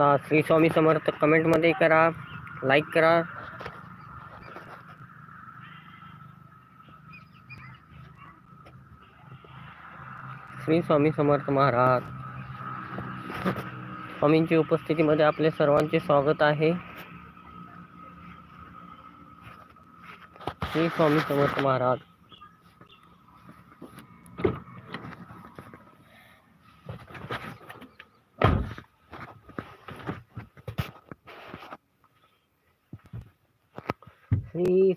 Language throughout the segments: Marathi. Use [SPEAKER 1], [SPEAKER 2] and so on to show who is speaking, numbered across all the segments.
[SPEAKER 1] मला श्री स्वामी समर्थ कमेंटमध्ये करा लाईक करा. श्री स्वामी समर्थ महाराज. स्वामींची उपस्थितीमध्ये आपले सर्वांचे स्वागत आहे. श्री स्वामी समर्थ महाराज.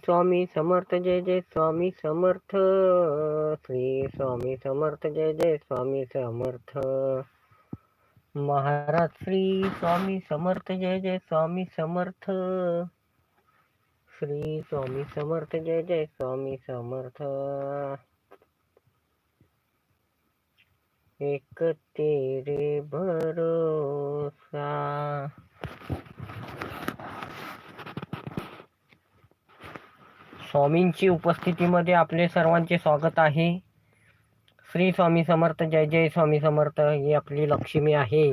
[SPEAKER 1] स्वामी समर्थ, जय जय स्वामी समर्थ। श्री स्वामी समर्थ, जय जय स्वामी समर्थ। महाराज श्री स्वामी समर्थ, जय जय स्वामी समर्थ। श्री स्वामी समर्थ, जय जय स्वामी समर्थ। एक तेरे भरोसा। स्वामींची उपस्थितीमध्ये आपले सर्वांचे स्वागत आहे. श्री स्वामी समर्थ जय जय स्वामी समर्थ ही आपली लक्ष्मी आहे.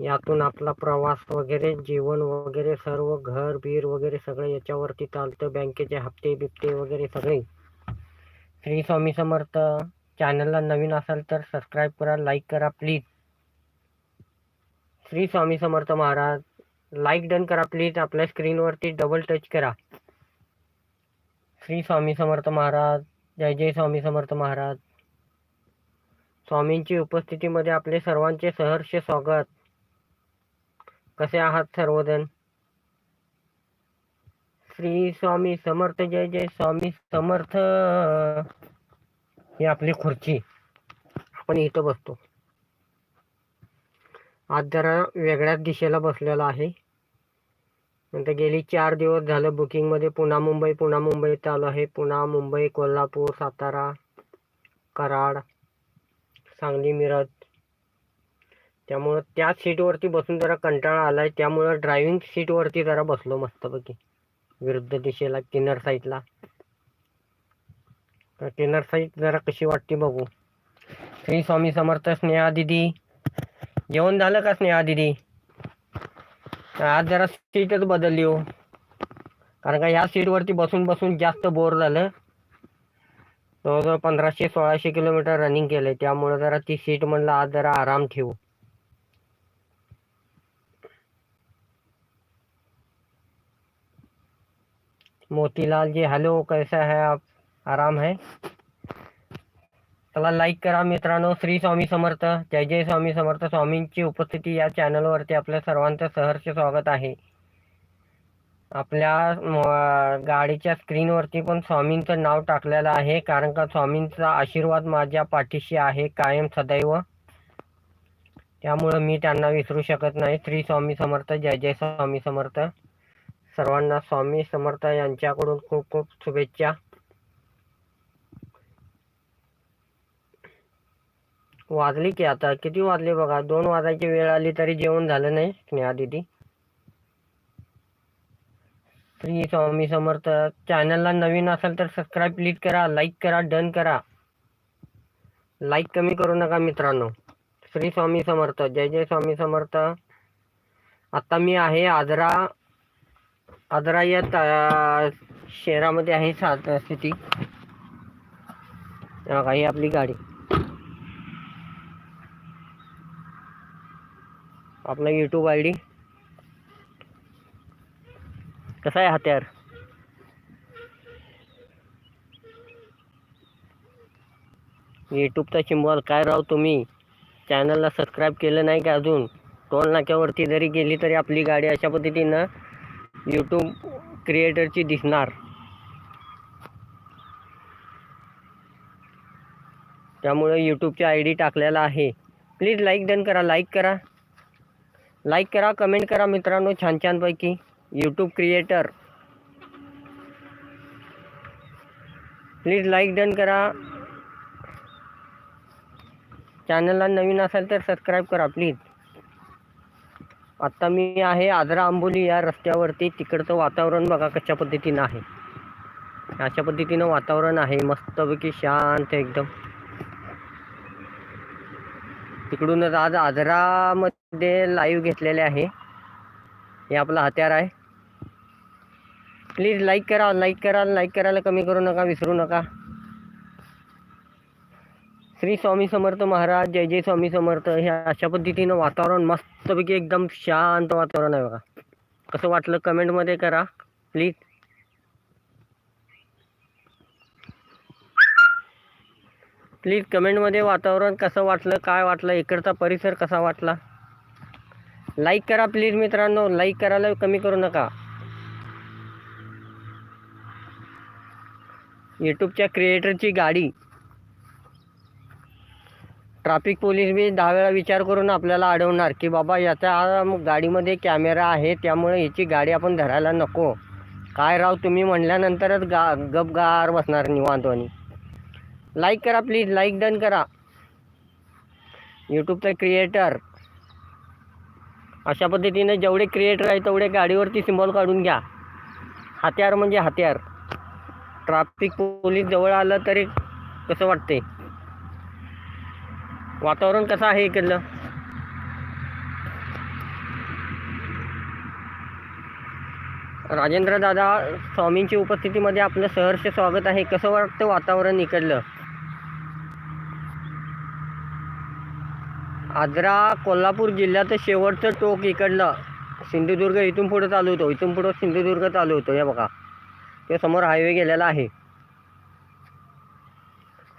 [SPEAKER 1] यातून आपला प्रवास वगैरे जेवण वगैरे सर्व घर बीर वगैरे सगळं याच्यावरती चालतं. बँकेचे हप्ते बिप्ते वगैरे सगळे. श्री स्वामी समर्थ चॅनलला नवीन असाल तर सबस्क्राईब करा लाईक करा please. Shri Swami Samarth Maharaj like done करा प्लीज. आपल्या स्क्रीनवरती डबल टच करा. श्री स्वामी समर्थ महाराज जय जय स्वामी समर्थ महाराज. स्वामींची उपस्थितीमध्ये आपले सर्वांचे सहर्ष स्वागत. कसे आहात सर्वजण? श्री स्वामी समर्थ जय जय स्वामी समर्थ. ही आपली खुर्ची. आपण इथं बसतो. आज जरा वेगळ्याच दिशेला बसलेला आहे. नंतर गेली चार दिवस झालं बुकिंगमध्ये पुन्हा मुंबई पुणा मुंबई चालू आहे. पुन्हा मुंबई कोल्हापूर सातारा कराड सांगली मिरज. त्यामुळं त्या सीटवरती बसून जरा कंटाळा आलाय. त्यामुळं ड्रायव्हिंग सीटवरती जरा बसलो मस्तपैकी. विरुद्ध दिशेला किन्नर साईडला तर किन्नर साईड जरा कशी वाटते बघू. श्री स्वामी समर्थ स्नेहा दिदी. जेवण झालं का स्नेहा दिदी? आज जरा सीटच बदलली हो. कारण का ह्या सीटवरती बसून बसून जास्त बोर झालं. जवळजवळ पंधराशे सोळाशे किलोमीटर रनिंग केलंय. त्यामुळे जरा ती सीट म्हणलं आज जरा आराम ठेवू. मोतीलाल जी हॅलो कैसा है आप? आराम है? चला लाईक करा मित्रांनो. श्री स्वामी समर्थ जय जय स्वामी समर्थ. स्वामींची उपस्थिती या चॅनलवरती आपल्या सर्वांचं सहर्ष स्वागत आहे. आपल्या गाडीच्या स्क्रीनवरती पण स्वामींचं नाव टाकलेलं आहे. कारण का स्वामींचा आशीर्वाद माझ्या पाठीशी आहे कायम सदैव. त्यामुळं मी त्यांना विसरू शकत नाही. श्री स्वामी समर्थ जय जय स्वामी समर्थ. सर्वांना स्वामी समर्थ यांच्याकडून खूप खूप शुभेच्छा. वाजली की आता? किती वाजले बघा? दोन वाजायची वेळ आली तरी जेवण झालं नाही स्नेहा दिदी. श्री स्वामी समर्थ चॅनलला नवीन असेल तर सबस्क्राईब प्लीज करा लाईक करा डन करा. लाईक कमी करू नका मित्रांनो. श्री स्वामी समर्थ जय जय स्वामी समर्थ. आता मी आहे आजरा आजरा या शहरामध्ये आहे सात स्थिती. काही आपली गाडी. आपला यूट्यूब आय डी कसा आहे हत्यार? यूट्यूबचा चिंबॉल काय राव तुम्ही? चॅनलला सबस्क्राईब केलं नाही का अजून? टोल नाक्यावरती जरी गेली तरी आपली गाडी अशा पद्धतीनं यूट्यूब क्रिएटरची दिसणार. त्यामुळे यूट्यूबची आय डी टाकलेला आहे. प्लीज लाईक डन करा लाईक करा. लाईक करा कमेंट करा मित्रांनो छान छानपैकी YouTube creator please like done करा चॅनलला नवीन असेल तर सबस्क्राईब करा प्लीज आत्ता मी आहे आजरा आंबोली या रस्त्यावरती. तिकडचं वातावरण बघा कशा पद्धतीनं आहे. अशा पद्धतीनं वातावरण आहे. मस्तपैकी शांत एकदम. तिकडूनच आज आजरामध्ये लाईव्ह घेतलेले आहे. हे आपलं हत्यार आहे. प्लीज लाईक करा लाईक करा लाईक करायला कमी करू नका विसरू नका. श्री स्वामी समर्थ महाराज जय जय स्वामी समर्थ. हे अशा पद्धतीनं वातावरण मस्तपैकी एकदम शांत वातावरण आहे बघा. कसं वाटलं कमेंटमध्ये करा प्लीज प्लीज कमेंटमध्ये वातावरण कसं वाटलं काय वाटलं इकडचा परिसर कसा वाटला? लाईक करा प्लीज मित्रांनो लाईक करायला कमी करू नका. यूट्यूबच्या क्रिएटरची गाडी. ट्रॅफिक पोलीस बी दहा वेळा विचार करून आपल्याला अडवणार की बाबा याच्या गाडीमध्ये कॅमेरा आहे त्यामुळे याची गाडी आपण धरायला नको. काय राव तुम्ही म्हणल्यानंतरच गा गपगार बसणार निवांतवानी. लाईक करा प्लीज लाईक डन करा. यूट्यूबचा क्रिएटर अशा पद्धतीने जेवढे क्रिएटर आहे तेवढे गाडीवरती सिम्बॉल काढून घ्या. हत्यार म्हणजे हत्यार ट्रॅफिक पोलीस जवळ आलं तरी कसं वाटते वातावरण कसं आहे इकडलं? राजेंद्र दादा स्वामींची उपस्थितीमध्ये आपलं सहर्ष स्वागत आहे. कसं वाटतं वातावरण इकडलं? आजरा कोल्हापूर जिल्ह्याचं शेवटचं टोक इकडलं. सिंधुदुर्ग इथून पुढं चालू होतो. इथून पुढं सिंधुदुर्ग चालू होतो. हे बघा. तो समोर हायवे गेलेला आहे.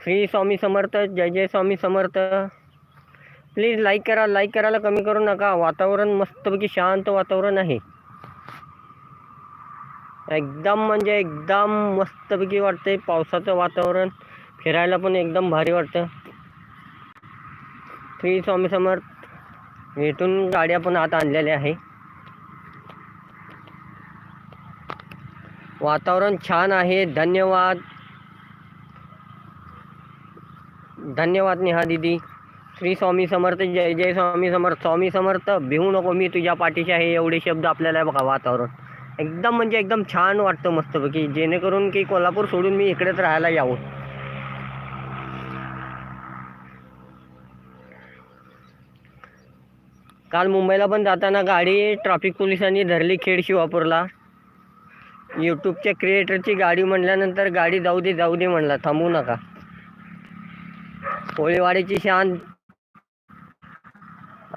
[SPEAKER 1] श्री स्वामी समर्थ जय जय स्वामी समर्थ. प्लीज लाईक करा. लाईक करायला कमी करू नका. वातावरण मस्तपैकी शांत वातावरण आहे. एकदम म्हणजे एकदम मस्तपैकी वाटते पावसाचं वातावरण फिरायला पण एकदम भारी वाटतं. श्री स्वामी समर्थ. येथून गाड्या पण आता आणलेल्या आहे. वातावरण छान आहे. धन्यवाद. धन्यवाद नेहा दिदी. श्री स्वामी समर्थ जय जय स्वामी समर्थ. स्वामी समर्थ भिवू नको मी तुझ्या पाठीशी आहे. एवढे शब्द आपल्याला बघा वातावरण. एकदम म्हणजे एकदम छान वाटतं मस्तपैकी. जेणेकरून की कोल्हापूर सोडून मी इकडेच राहायला यावं. काल मुंबईला पण जाताना गाडी ट्रॅफिक पोलिसांनी धरली खेड शिवापूरला यूट्यूबच्या क्रिएटरची गाडी म्हणल्यानंतर गाडी जाऊ दे जाऊ दे म्हणला थांबू नका. कोळीवाडीची शान.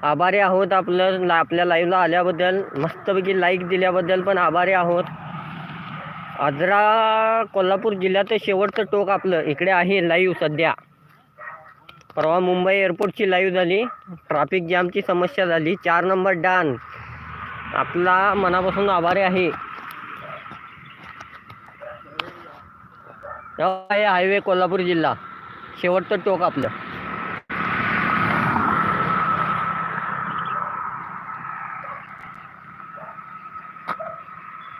[SPEAKER 1] आभारी आहोत आपलं आपल्या लाईव्हला आल्याबद्दल. मस्तपैकी लाईक दिल्याबद्दल पण आभारी आहोत. आजरा कोल्हापूर जिल्ह्याचं शेवटचं टोक आपलं इकडे आहे लाईव्ह सध्या. परवा मुंबई एअरपोर्टची लाईव्ह झाली. ट्रॅफिक जॅमची समस्या झाली. चार नंबर डान आपला मनापासून आभारी आहे. आहे हायवे कोल्हापूर जिल्हा. शेवटचं टोक आपलं.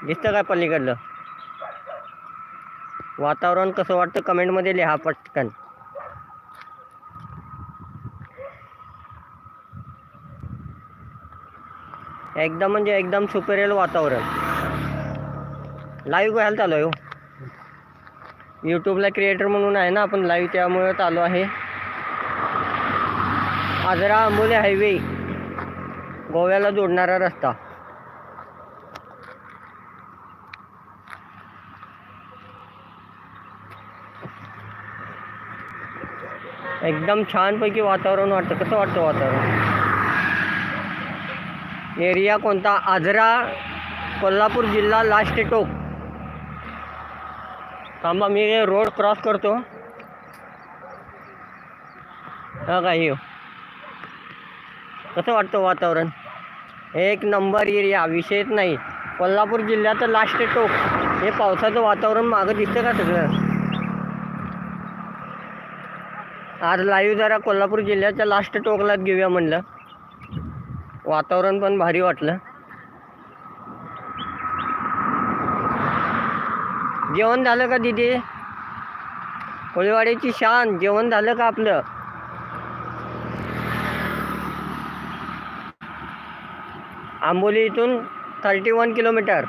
[SPEAKER 1] दिसतं काय पलीकडलं? वातावरण कसं वाटतं? कमेंटमध्ये लिहा पटकन. एकदम म्हणजे एकदम सुपेरियल वातावरण. लाईव्ह घ्यायला चालू आहे यूट्यूबला क्रिएटर म्हणून आहे ना आपण लाईव्ह त्यामुळे चालू आहे. आजरा आंबोली हायवे गोव्याला जोडणारा रस्ता. एकदम छानपैकी वातावरण वाटतं. कसं वाटतं वातावरण? एरिया कोणता? आजरा कोल्हापूर जिल्हा लास्ट टोक. थांबा मी रोड क्रॉस करतो. हा काही कसं वाटतं वातावरण? एक नंबर एरिया विषयच नाही. कोल्हापूर जिल्ह्याचं लास्ट टोक. हे पावसाचं वातावरण मागं दिसतं का सगळं? आज लाईव्ह जरा कोल्हापूर जिल्ह्याच्या लास्ट टोकलाच घेऊया म्हणलं. वातावरण पण भारी वाटलं. जेवण झालं का दिदी? कोळीवाड्याची शान जेवण झालं का आपलं? आंबोली इथून थर्टी वन किलोमीटर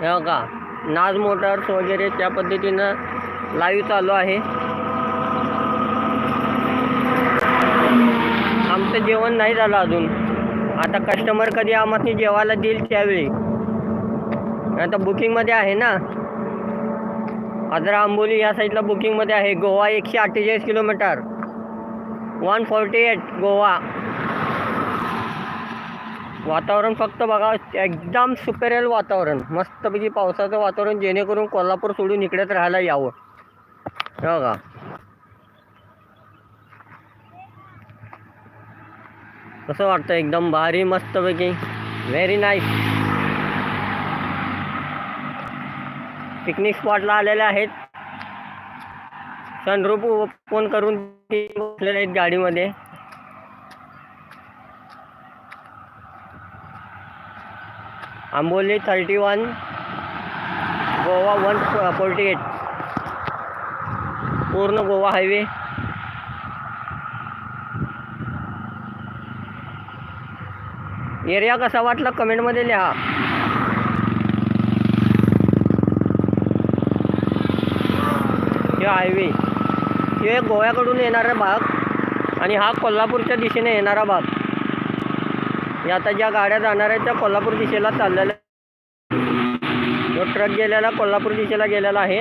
[SPEAKER 1] हो का? नाज मोटर्स वगैरे त्या पद्धतीनं लाईव्ह चालू आहे. आमचं जेवण नाही झालं अजून. आता कस्टमर कधी आम्हाला जेवायला देईल त्यावेळी. आता बुकिंगमध्ये आहे ना. आजरा आंबोली या साईडला बुकिंगमध्ये आहे. गोवा एकशे अठ्ठेचाळीस kilometre. One forty eight Goa. वातावरण फक्त बघा एकदम सुपेरियल वातावरण. मस्तपैकी पावसाचं वातावरण जेणेकरून कोल्हापूर सोडून इकडेच राहायला यावं. हो बघा. कसं वाटतं? एकदम भारी मस्तपैकी. व्हेरी नाईस पिकनिक स्पॉटला आलेले आहेत. सनरूप ओपन करून बसलेले आहेत गाडीमध्ये. Amboli thirty one Goa one forty eight पूर्ण गोवा हायवे एरिया कसा वाटला कमेंटमध्ये लिहा. हे हायवे हे गोव्याकडून येणारा भाग आणि हा कोल्हापूरच्या दिशेने येणारा भाग. हे आता ज्या गाड्या जाणार आहेत त्या कोल्हापूर दिशेला चाललेल्या तो ट्रक गेलेला कोल्हापूर दिशेला गेलेला आहे.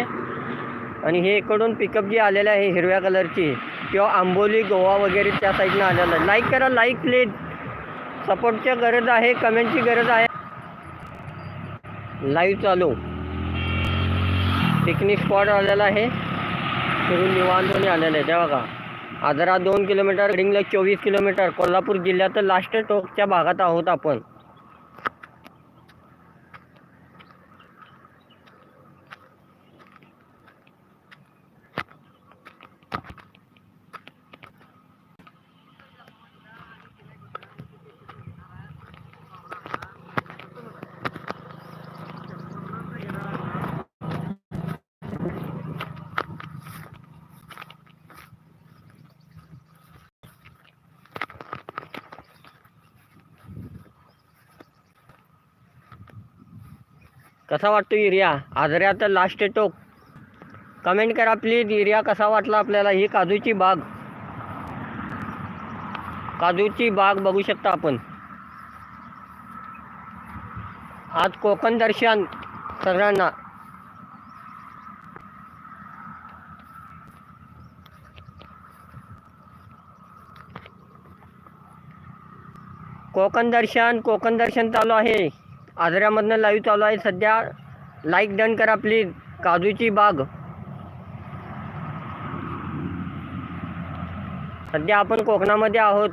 [SPEAKER 1] आणि हे इकडून पिकअप जी आलेलं आहे हिरव्या कलरची किंवा आंबोली गोवा वगैरे त्या साईडनं आलेलं आहे. लाईक करा लाईक प्लीज सपोर्टची गरज आहे कमेंटची गरज आहे. लाईव्ह चालू. पिकनिक स्पॉट आलेला आहे. फिरून निवांतपणे आलेलं आहे तेव्हा का? आजरा दोन किलोमीटर रिंगला चोवीस किलोमीटर कोल्हापूर जिल्ह्यात लास्ट टोकच्या भागात आहोत आपण. कसा वाटतो एरिया आजऱ्यात लास्ट टोक कमेंट करा प्लीज एरिया कसा वाटला आपल्याला ही काजूची बाग? काजूची बाग बघू शकता आपण. आज कोकण दर्शन सगळ्यांना. कोकण दर्शन कोकण दर्शन चालू आहे. आजऱ्यामधनं लाईव्ह चालू आहे. सध्या लाईक डन करा प्लीज काजूची बाग. सध्या आपण कोकणामध्ये आहोत.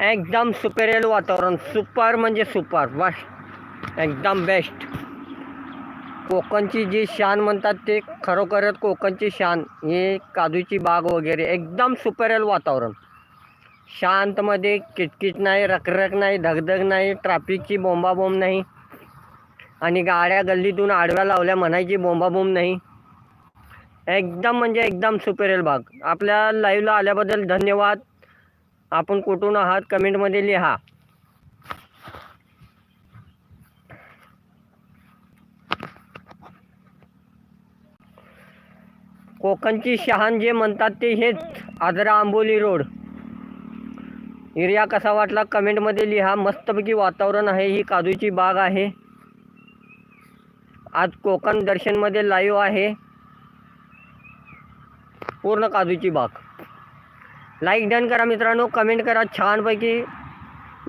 [SPEAKER 1] एकदम सुपेरियल वातावरण सुपर म्हणजे सुपर बस. एकदम बेस्ट कोकणची जी शान म्हणतात ते खरोखरच कोकणची शान हे काजूची बाग वगैरे एकदम सुपेरियल वातावरण. शांतमध्ये किटकिट नाही रखरख नाही धगधग नाही ट्रॅफिकची बोंबाबोंब नाही. आणि गाड्या गल्लीतून आडव्या लावल्या म्हणायची बोंबाबोंब नाही. एकदम म्हणजे एकदम सुपेरियल बाग. आपल्या लाईव्हला आल्याबद्दल धन्यवाद. आपण कुठून आहात कमेंटमध्ये लिहा. कोकणची शहान जे म्हणतात ते हेच. आजरा आंबोली रोड. एरिया कसा वाटला कमेंटमध्ये लिहा. मस्तपैकी वातावरण आहे. ही काजूची बाग आहे. आज कोकण दर्शनमध्ये लाईव्ह आहे. पूर्ण काजूची बाग. लाईक डन करा मित्रांनो कमेंट करा. छानपैकी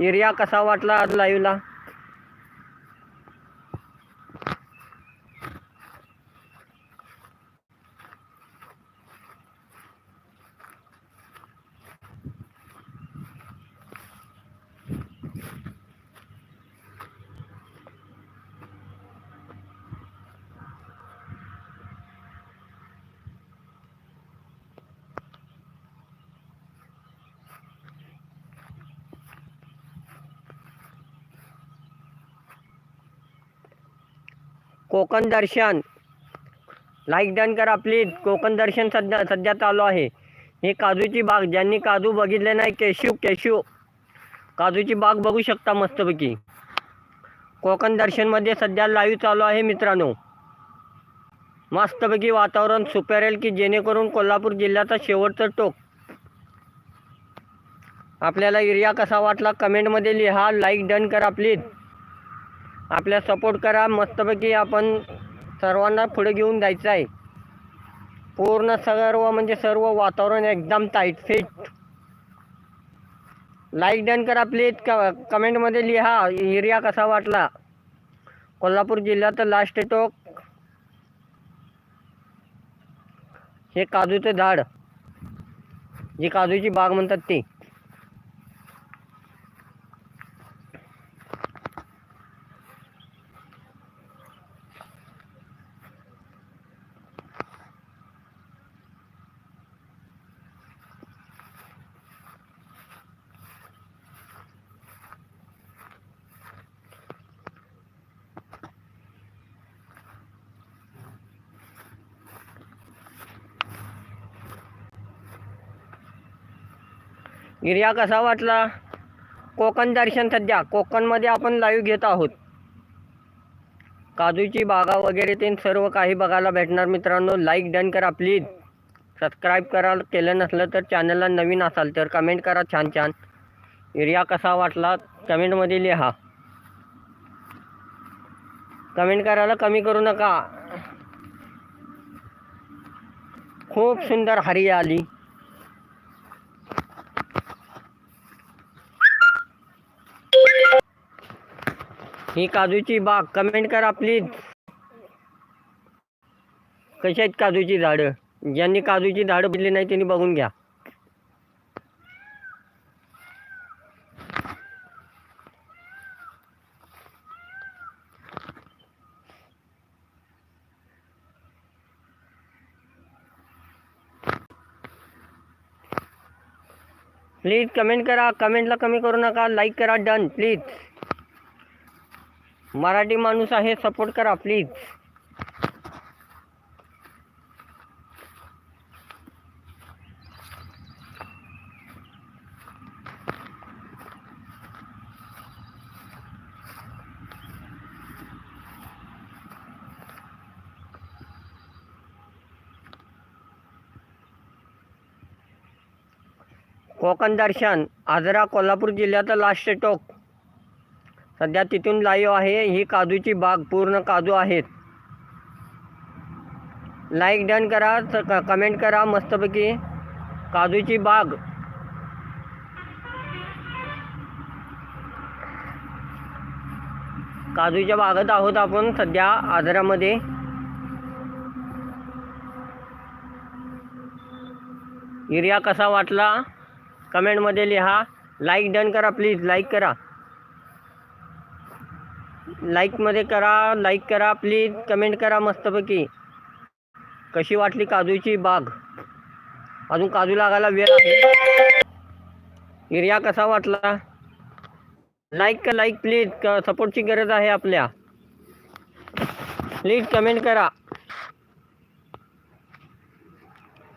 [SPEAKER 1] एरिया कसा वाटला आज लाईव्हला कोकण दर्शन. लाईक डन करा प्लीज कोकण दर्शन सध्या सध्या चालू आहे. ही काजूची बाग ज्यांनी काजू बघितले नाही केशू केशू काजूची बाग बघू शकता मस्तपैकी. कोकण दर्शनमध्ये सध्या लाईव्ह चालू आहे मित्रांनो. मस्तपैकी वातावरण सुपेरेल की जेणेकरून कोल्हापूर जिल्ह्याचा शेवटचं टोक. आपल्याला एरिया कसा वाटला कमेंटमध्ये लिहा. लाईक डन करा प्लीज आपल्या सपोर्ट करा. मस्तपैकी आपण सर्वांना पुढे घेऊन जायचं आहे. पूर्ण सर्व म्हणजे सर्व वातावरण एकदम टाईट फिट लाईक डन करा प्लीज क कमेंटमध्ये लिहा. एरिया कसा वाटला? कोल्हापूर जिल्ह्यात लास्ट टोक हे काजूचं झाड. जी काजूची बाग म्हणतात ती. एरिया कसा वाटला? कोकण दर्शन सध्या. कोकणमध्ये आपण लाईव्ह घेत आहोत. काजूची बागा वगैरे ते सर्व काही बघायला भेटणार मित्रांनो. लाईक डन करा प्लीज सबस्क्राईब करा केलं नसलं तर चॅनलला नवीन असाल तर कमेंट करा छान छान. एरिया कसा वाटला? कमेंटमध्ये लिहा. कमेंट करायला कमी करू नका. खूप सुंदर हरियाली ही काजूची बाग कमेंट करा प्लीज कशी आहेत काजूची झाडं? ज्यांनी काजूची झाडं बघितली नाही त्यांनी बघून घ्या. प्लीज कमेंट करा कमेंटला कमी करू नका लाईक करा डन प्लीज मराठी माणूस आहे सपोर्ट करा प्लीज कोकण दर्शन आजरा कोल्हापूर जिल्ह्यात लास्ट टोक सध्या तिथून लाईव्ह आहे. ही काजूची बाग पूर्ण काजू आहेत. लाईक डन करा क- कमेंट करा मस्तपैकी. काजूची बाग. काजूच्या बागत आहोत आपण सध्या आजरामध्ये. एरिया कसा वाटला? कमेंटमध्ये लिहा. लाईक डन करा प्लीज लाईक करा. लाईकमध्ये करा लाईक करा प्लीज कमेंट करा मस्तपैकी. कशी वाटली काजूची बाग? अजून काजू लागायला वेळ आहे. एरिया कसा वाटला? लाईक का लाईक प्लीज क सपोर्टची गरज आहे आपल्या. प्लीज कमेंट करा.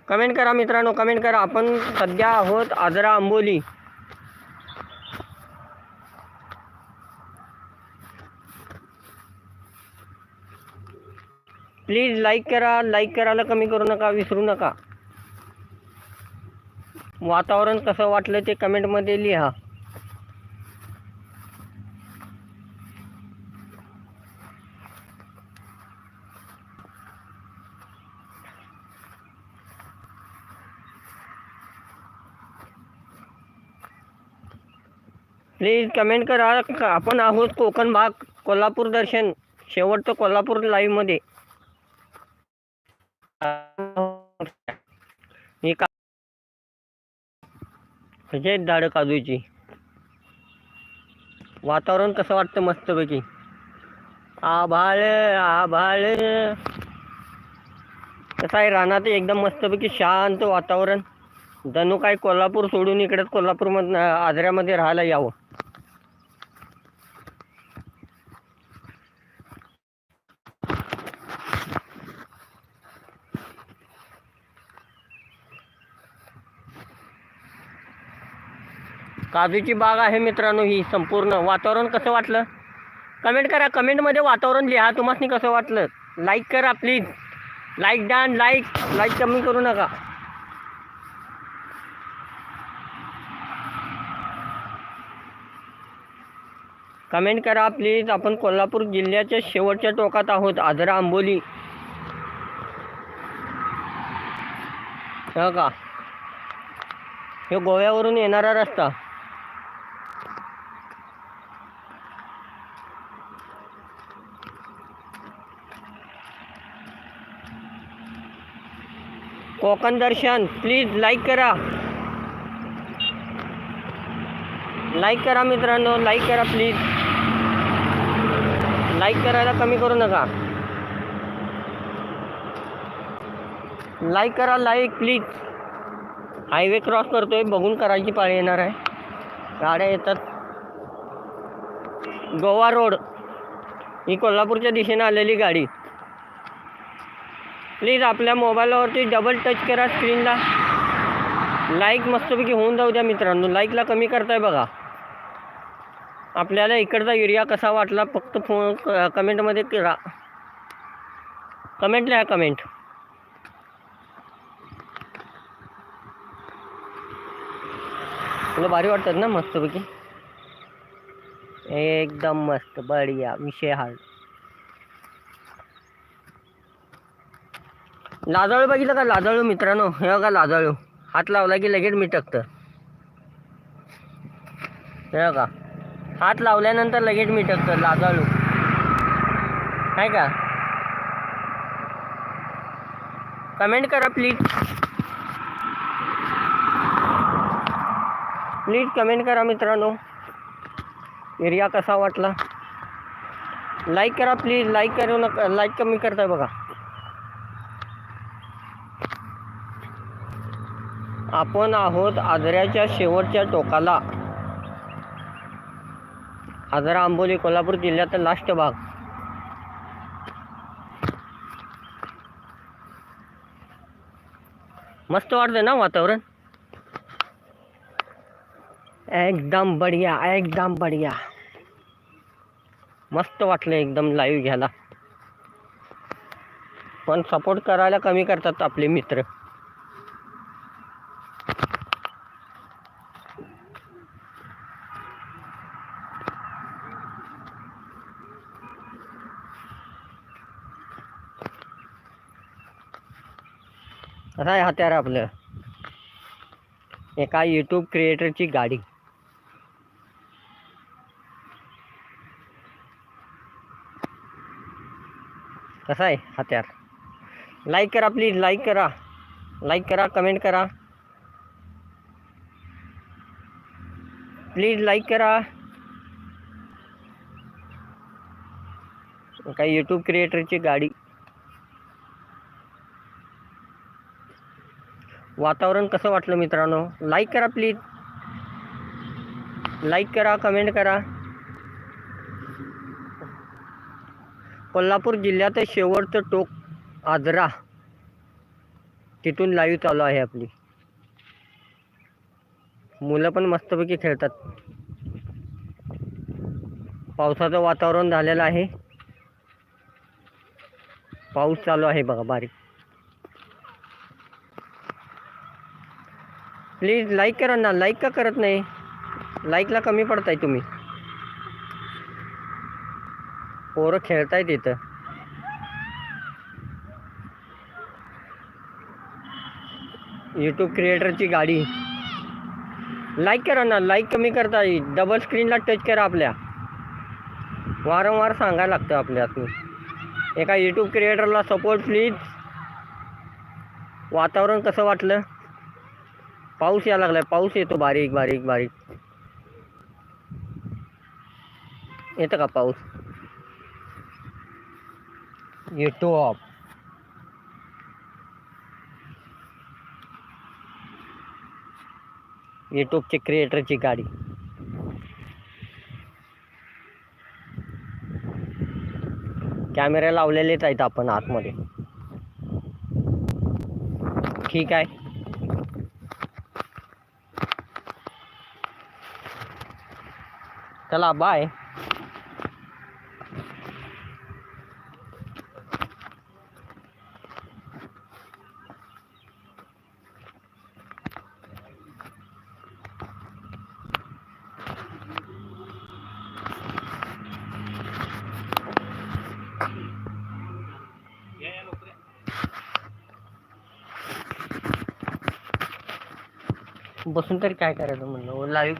[SPEAKER 1] कमेंट करा मित्रांनो कमेंट करा. आपण सध्या आहोत आजरा आंबोली. प्लीज लाईक करा लाईक करायला कमी करू नका विसरू नका. वातावरण कसं वाटलं ते कमेंटमध्ये लिहा. प्लीज कमेंट करा आपण आहोत कोकण भाग कोल्हापूर दर्शन शेवटचं कोल्हापूर लाईव्हमध्ये मी का म्हणजे आहेत झाडं काजूची. वातावरण कसं वाटतं मस्तपैकी? आभाळ आभाळ. कसं आहे रानात एकदम मस्तपैकी शांत वातावरण. जणू काय कोल्हापूर सोडून इकडेच कोल्हापूरमधनं आजऱ्यामध्ये राहायला यावं. काजूची बाग आहे मित्रांनो ही संपूर्ण. वातावरण कसं वाटलं? कमेंट करा. कमेंटमध्ये वातावरण लिहा. तुम्हाला कसं वाटलं? लाईक करा please like done like like कमी करू नका. कमेंट करा प्लीज आपण कोल्हापूर जिल्ह्याच्या शेवटच्या टोकात आहोत. आजरा आंबोली. हो का? हे गोव्यावरून येणारा रस्ता. कोकण दर्शन. प्लीज लाईक करा. लाईक करा मित्रांनो. लाईक करा प्लीज लाईक करायला कमी करू नका. लाईक करा लाईक प्लीज हायवे क्रॉस करतोय. बघून करायची पाळी येणार आहे. गाड्या येतात. गोवा रोड ही कोल्हापूरच्या दिशेने आलेली गाडी. प्लीज आपल्या मोबाईलवरती डबल टच करा स्क्रीनला लाईक मस्तपैकी होऊन जाऊ द्या मित्रांनो. लाईकला कमी करताय बघा. आपल्याला इकडचा एरिया कसा वाटला फक्त फोन क- कमेंटमध्ये करा. कमेंट लिहा कमेंट तुला भारी वाटतात ना मस्तपैकी? एकदम मस्त बढिया. विषय हा लाजाळू बघितलं का लाजाळू मित्रांनो. हे बघा लाजाळू. हात लावला की लगेच मिटकतं. हे बघा. हात लावल्यानंतर लगेच मिटकतं लाजाळू. आहे का? कमेंट करा प्लीज प्लीज कमेंट करा मित्रांनो. एरिया कसा वाटला? लाईक करा प्लीज लाईक करू नका. लाईक कमी करताय बघा. आपण आहोत आजऱ्याच्या शेवटच्या टोकाला. आजरा आंबोली कोल्हापूर जिल्ह्याचा लास्ट भाग. मस्त वाटतंय ना वातावरण? एकदम बढिया एकदम बढिया. मस्त वाटलं एकदम लाईव्ह घ्यायला. पण सपोर्ट करायला कमी करतात आपले मित्र. कसं आहे हत्यार आपलं एका यूट्यूब क्रिएटरची गाडी। कसं आहे हत्यार लाईक करा प्लीज़ लाईक करा। लाईक करा कमेंट करा। प्लीज़ लाईक करा। काही यूट्यूब क्रिएटरची गाडी। वातावरण कसं वाटलं मित्रांनो? लाईक करा प्लीज लाईक करा कमेंट करा. कोल्हापूर जिल्ह्यात शेवटचं टोक आजरा. तिथून लाईव्ह चालू आहे आपली. मुलं पण मस्तपैकी खेळतात. पावसाचं वातावरण झालेलं आहे. पाऊस चालू आहे बघा बारीक. प्लीज लाईक करा ना लाईक का करत नाही? लाईकला कमी पडताय तुम्ही. पोरं खेळतायत इथं. यूट्यूब क्रिएटरची गाडी. लाईक करा ना लाईक कमी करता येईल डबल स्क्रीनला टच करा आपल्या. वारंवार सांगायला लागतं आपल्यातून. एका यूट्यूब क्रिएटरला सपोर्ट प्लीज वातावरण कसं वाटलं? पाऊस यायला लागलाय. पाऊस येतो बारीक बारीक बारीक. येतं का पाऊस? येतो आप. यूट्यूबचे क्रिएटरची गाडी. कॅमेरा लावलेलेच आहेत आपण आतमध्ये. ठीक आहे. चला बाय बसून तरी काय करायचं म्हणलं? लाईव्ह